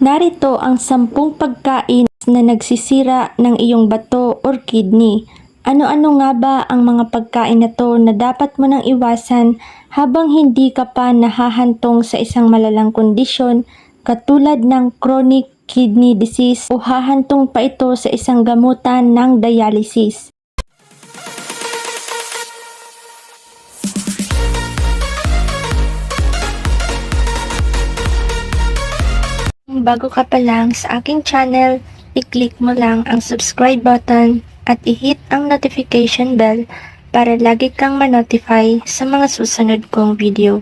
Narito ang sampung pagkain na nagsisira ng iyong bato or kidney. Ano-ano nga ba ang mga pagkain na to na dapat mo nang iwasan habang hindi ka pa nahahantong sa isang malalang kondisyon katulad ng chronic kidney disease o hahantong pa ito sa isang gamutan ng dialysis. Kung bago ka pa lang sa aking channel, i-click mo lang ang subscribe button at i-hit ang notification bell para lagi kang ma-notify sa mga susunod kong video.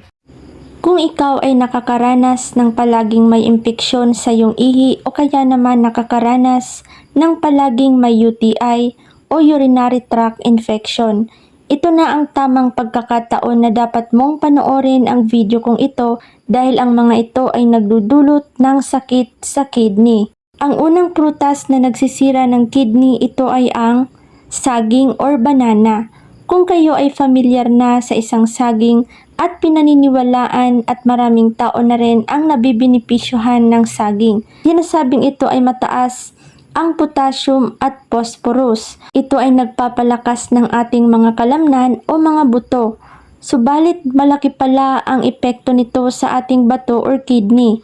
Kung ikaw ay nakakaranas ng palaging may impeksyon sa iyong ihi o kaya naman nakakaranas ng palaging may UTI o urinary tract infection, ito na ang tamang pagkakataon na dapat mong panoorin ang video kong ito dahil ang mga ito ay nagdudulot ng sakit sa kidney. Ang unang prutas na nagsisira ng kidney ito ay ang saging or banana. Kung kayo ay familiar na sa isang saging at pinaniniwalaan at maraming tao na rin ang nabibinipisyohan ng saging. Sinasabing ito ay mataas ang potassium at phosphorus. Ito ay nagpapalakas ng ating mga kalamnan o mga buto. Subalit malaki pala ang epekto nito sa ating bato or kidney.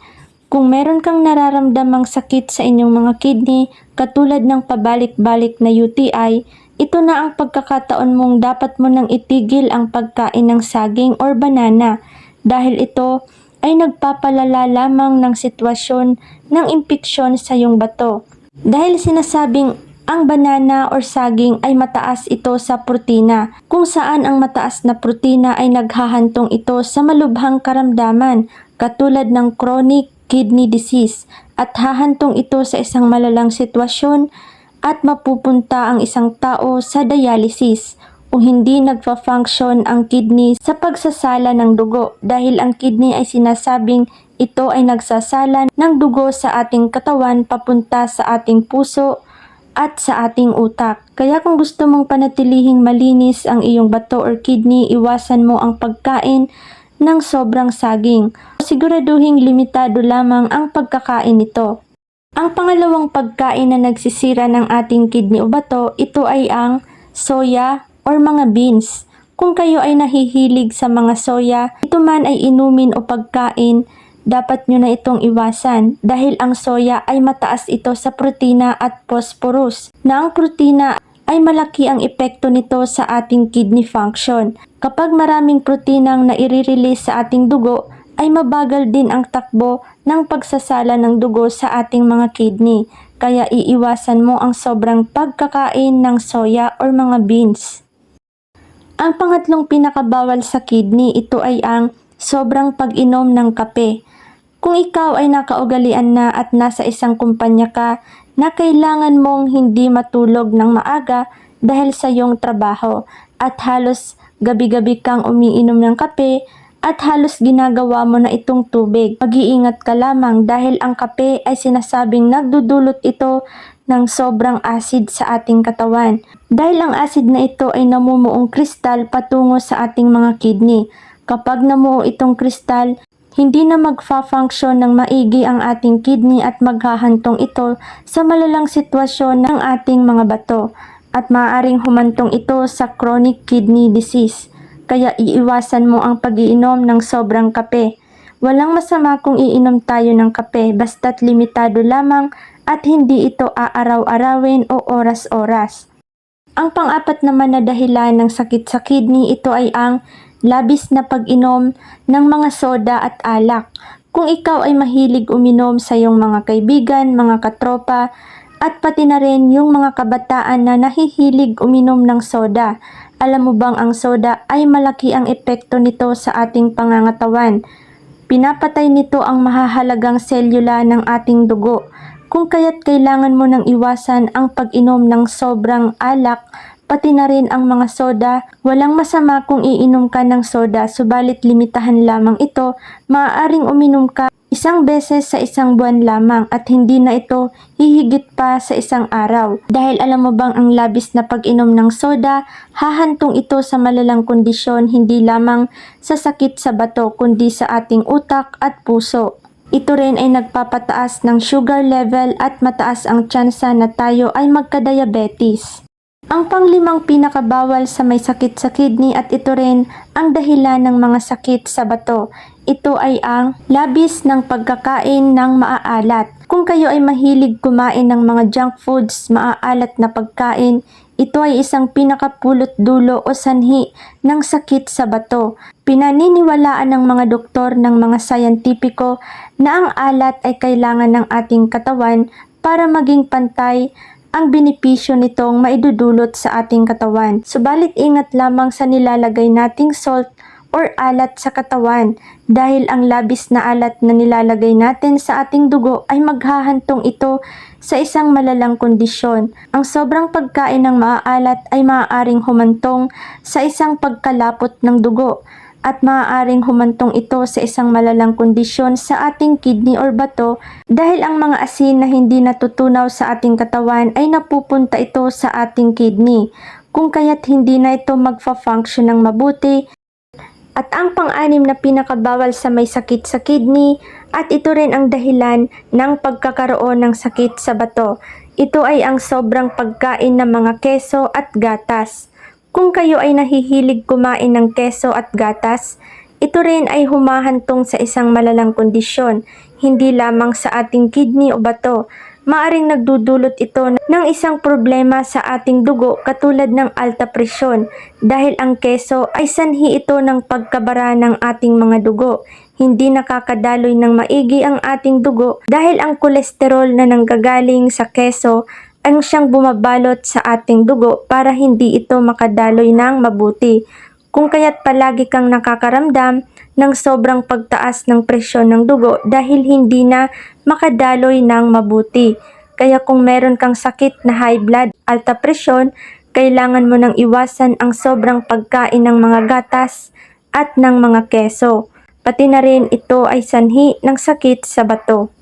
Kung meron kang nararamdamang sakit sa inyong mga kidney katulad ng pabalik-balik na UTI, ito na ang pagkakataon mong dapat mo nang itigil ang pagkain ng saging or banana dahil ito ay nagpapalala lamang ng sitwasyon ng impeksyon sa iyong bato. Dahil sinasabing ang banana or saging ay mataas ito sa protina, kung saan ang mataas na protina ay naghahantong ito sa malubhang karamdaman katulad ng chronic kidney disease at hahantong ito sa isang malalang sitwasyon at mapupunta ang isang tao sa dialysis o hindi nagfa-function ang kidney sa pagsasala ng dugo dahil ang kidney ay sinasabing ito ay nagsasala ng dugo sa ating katawan papunta sa ating puso at sa ating utak. Kaya kung gusto mong panatilihing malinis ang iyong bato or kidney, iwasan mo ang pagkain ng sobrang saging. Siguraduhing limitado lamang ang pagkakain nito. Ang pangalawang pagkain na nagsisira ng ating kidney o bato, ito ay ang soya or mga beans. Kung kayo ay nahihilig sa mga soya, ito man ay inumin o pagkain, dapat nyo na itong iwasan dahil ang soya ay mataas ito sa protina at phosphorus na ang protina ay malaki ang epekto nito sa ating kidney function. Kapag maraming protinang naire-release sa ating dugo, ay mabagal din ang takbo ng pagsasala ng dugo sa ating mga kidney. Kaya iiwasan mo ang sobrang pagkakain ng soya or mga beans. Ang pangatlong pinakabawal sa kidney, ito ay ang sobrang pag-inom ng kape. Kung ikaw ay nakaugalian na at nasa isang kumpanya ka na kailangan mong hindi matulog ng maaga dahil sa iyong trabaho at halos gabi-gabi kang umiinom ng kape at halos ginagawa mo na itong tubig. Mag-iingat ka lamang dahil ang kape ay sinasabing nagdudulot ito ng sobrang acid sa ating katawan. Dahil ang acid na ito ay namumuong kristal patungo sa ating mga kidney. Kapag namuo itong kristal, hindi na magfa-function ng maigi ang ating kidney at maghahantong ito sa malalang sitwasyon ng ating mga bato at maaaring humantong ito sa chronic kidney disease. Kaya iiwasan mo ang pagiinom ng sobrang kape. Walang masama kung iinom tayo ng kape basta't limitado lamang at hindi ito aaraw-arawin o oras-oras. Ang pang-apat naman na dahilan ng sakit sa kidney ito ay ang labis na pag-inom ng mga soda at alak. Kung ikaw ay mahilig uminom sa iyong mga kaibigan, mga katropa, at pati na rin yung mga kabataan na nahihilig uminom ng soda. Alam mo bang ang soda ay malaki ang epekto nito sa ating pangangatawan? Pinapatay nito ang mahahalagang selula ng ating dugo. Kung kaya't kailangan mo nang iwasan ang pag-inom ng sobrang alak, pati na rin ang mga soda. Walang masama kung iinom ka ng soda, subalit limitahan lamang ito. Maaaring uminom ka isang beses sa isang buwan lamang at hindi na ito hihigit pa sa isang araw. Dahil alam mo bang ang labis na pag-inom ng soda, hahantong ito sa malalang kondisyon hindi lamang sa sakit sa bato kundi sa ating utak at puso. Ito rin ay nagpapataas ng sugar level at mataas ang tsansa na tayo ay magka-diabetes. Ang panglimang pinakabawal sa may sakit sa kidney at ito rin ang dahilan ng mga sakit sa bato. Ito ay ang labis ng pagkakain ng maaalat. Kung kayo ay mahilig kumain ng mga junk foods, maaalat na pagkain, ito ay isang pinakapulot dulo o sanhi ng sakit sa bato. Pinaniniwalaan ng mga doktor ng mga sayantipiko na ang alat ay kailangan ng ating katawan para maging pantay ang benepisyo nitong maidudulot sa ating katawan. Subalit ingat lamang sa nilalagay nating salt or alat sa katawan dahil ang labis na alat na nilalagay natin sa ating dugo ay maghahantong ito sa isang malalang kondisyon. Ang sobrang pagkain ng maaalat ay maaaring humantong sa isang pagkalapot ng dugo at maaaring humantong ito sa isang malalang kondisyon sa ating kidney or bato dahil ang mga asin na hindi natutunaw sa ating katawan ay napupunta ito sa ating kidney kung kaya't hindi na ito magfa-function ng mabuti at ang pang-anim na pinakabawal sa may sakit sa kidney at ito rin ang dahilan ng pagkakaroon ng sakit sa bato. Ito ay ang sobrang pagkain ng mga keso at gatas. Kung kayo ay nahihilig kumain ng keso at gatas, ito rin ay humahantong sa isang malalang kondisyon, hindi lamang sa ating kidney o bato. Maaring nagdudulot ito ng isang problema sa ating dugo katulad ng alta presyon dahil ang keso ay sanhi ito ng pagkabara ng ating mga dugo. Hindi nakakadaloy ng maigi ang ating dugo dahil ang kolesterol na nanggagaling sa keso ang siyang bumabalot sa ating dugo para hindi ito makadaloy ng mabuti. Kung kaya't palagi kang nakakaramdam ng sobrang pagtaas ng presyon ng dugo dahil hindi na makadaloy ng mabuti. Kaya kung meron kang sakit na high blood, alta presyon, kailangan mo nang iwasan ang sobrang pagkain ng mga gatas at ng mga keso. Pati na rin ito ay sanhi ng sakit sa bato.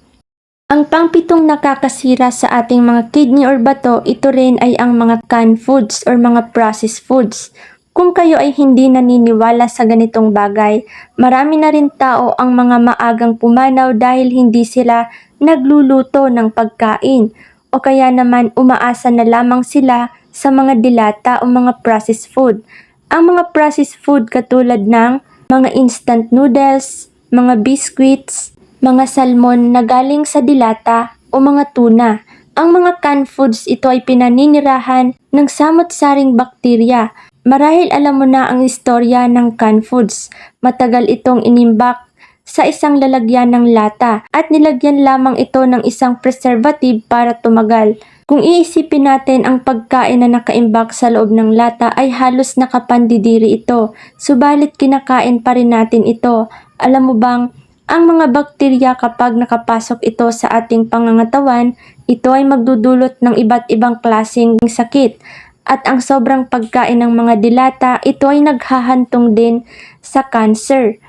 Ang pangpitong nakakasira sa ating mga kidney or bato, ito rin ay ang mga canned foods or mga processed foods. Kung kayo ay hindi naniniwala sa ganitong bagay, marami na rin tao ang mga maagang pumanaw dahil hindi sila nagluluto ng pagkain o kaya naman umaasa na lamang sila sa mga dilata o mga processed food. Ang mga processed food katulad ng mga instant noodles, mga biscuits, mga salmon na galing sa dilata o mga tuna. Ang mga canned foods ito ay pinaninirahan ng samot-saring bakterya. Marahil alam mo na ang istorya ng canned foods. Matagal itong inimbak sa isang lalagyan ng lata at nilagyan lamang ito ng isang preservative para tumagal. Kung iisipin natin ang pagkain na nakaimbak sa loob ng lata ay halos nakapandidiri ito, subalit kinakain pa rin natin ito. Alam mo bang ang mga bakterya kapag nakapasok ito sa ating pangangatawan, ito ay magdudulot ng iba't ibang klaseng sakit. At ang sobrang pagkain ng mga dilata, ito ay naghahantong din sa cancer.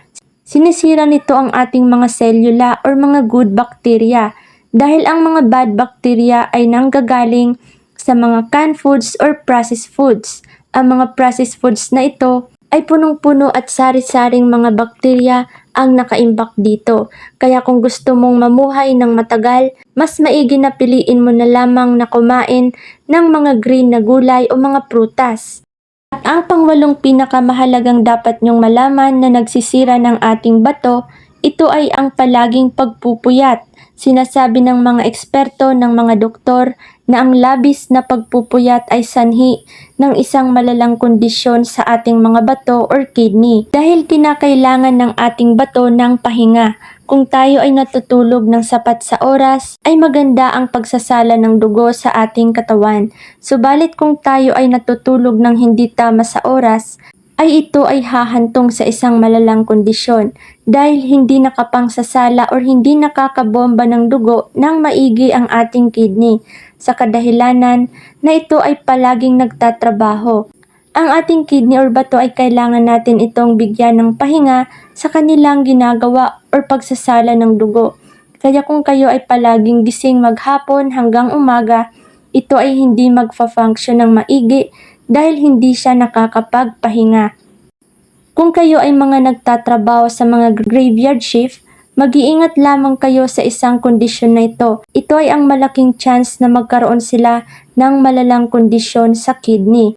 Sinisira nito ang ating mga selula or mga good bacteria dahil ang mga bad bacteria ay nanggagaling sa mga canned foods or processed foods. Ang mga processed foods na ito ay punong-puno at sari-saring mga bakterya ang nakaimbak dito. Kaya kung gusto mong mamuhay ng matagal, mas maigi na piliin mo na lamang na kumain ng mga green na gulay o mga prutas. At ang pangwalong pinakamahalagang dapat nyong malaman na nagsisira ng ating bato, ito ay ang palaging pagpupuyat. Sinasabi ng mga eksperto ng mga doktor na ang labis na pagpupuyat ay sanhi ng isang malalang kondisyon sa ating mga bato or kidney dahil kinakailangan ng ating bato ng pahinga. Kung tayo ay natutulog ng sapat sa oras, ay maganda ang pagsasala ng dugo sa ating katawan. Subalit kung tayo ay natutulog ng hindi tama sa oras, ay ito ay hahantong sa isang malalang kondisyon dahil hindi nakapangsasala or hindi nakakabomba ng dugo ng maigi ang ating kidney sa kadahilanan na ito ay palaging nagtatrabaho. Ang ating kidney or bato ay kailangan natin itong bigyan ng pahinga sa kanilang ginagawa or pagsasala ng dugo. Kaya kung kayo ay palaging gising maghapon hanggang umaga, ito ay hindi magfa-function ng maigi dahil hindi siya nakakapagpahinga. Kung kayo ay mga nagtatrabaho sa mga graveyard shift, Mag-iingat lamang kayo sa isang kondisyon na ito. Ito ay ang malaking chance na magkaroon sila ng malalang kondisyon sa kidney.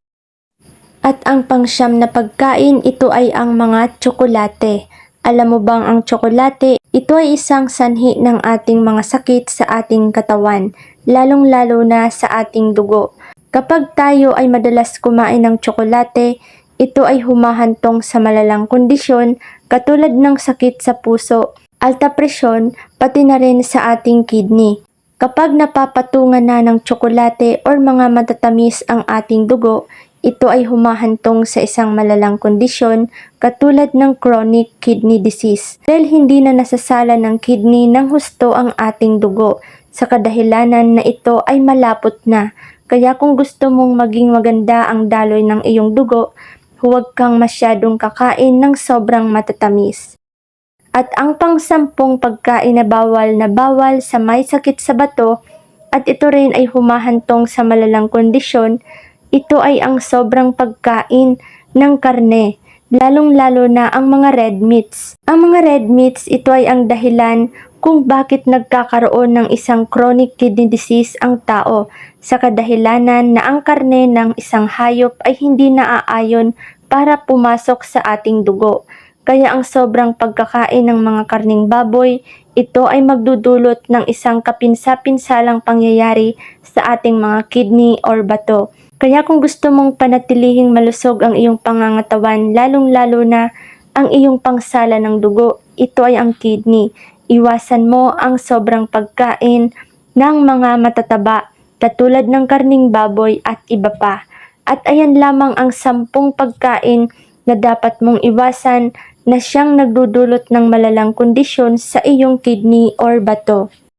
At ang pangsyam na pagkain, ito ay ang mga tsokolate. Alam mo bang ang tsokolate, ito ay isang sanhi ng ating mga sakit sa ating katawan, lalong-lalo na sa ating dugo. Kapag tayo ay madalas kumain ng tsokolate, ito ay humahantong sa malalang kondisyon katulad ng sakit sa puso, alta presyon, pati na rin sa ating kidney. Kapag napapatungan na ng tsokolate or mga matatamis ang ating dugo, ito ay humahantong sa isang malalang kondisyon katulad ng chronic kidney disease dahil hindi na nasasala ng kidney ng husto ang ating dugo sa kadahilanan na ito ay malapot na. Kaya kung gusto mong maging maganda ang daloy ng iyong dugo, huwag kang masyadong kakain ng sobrang matatamis. At ang pangsampung pagkain na bawal na bawal sa may sakit sa bato at ito rin ay humahantong sa malalang kondisyon, ito ay ang sobrang pagkain ng karne, lalong-lalo na ang mga red meats. Ang mga red meats, ito ay ang dahilan kung bakit nagkakaroon ng isang chronic kidney disease ang tao sa kadahilanan na ang karne ng isang hayop ay hindi naaayon para pumasok sa ating dugo. Kaya ang sobrang pagkakain ng mga karning baboy, ito ay magdudulot ng isang kapinsa-pinsalang pangyayari sa ating mga kidney or bato. Kaya kung gusto mong panatilihing malusog ang iyong pangangatawan, lalong-lalo na ang iyong pangsala ng dugo, ito ay ang kidney. Iwasan mo ang sobrang pagkain ng mga matataba katulad ng karning baboy at iba pa. At ayan lamang ang sampung pagkain na dapat mong iwasan na siyang nagdudulot ng malalang kondisyon sa iyong kidney or bato.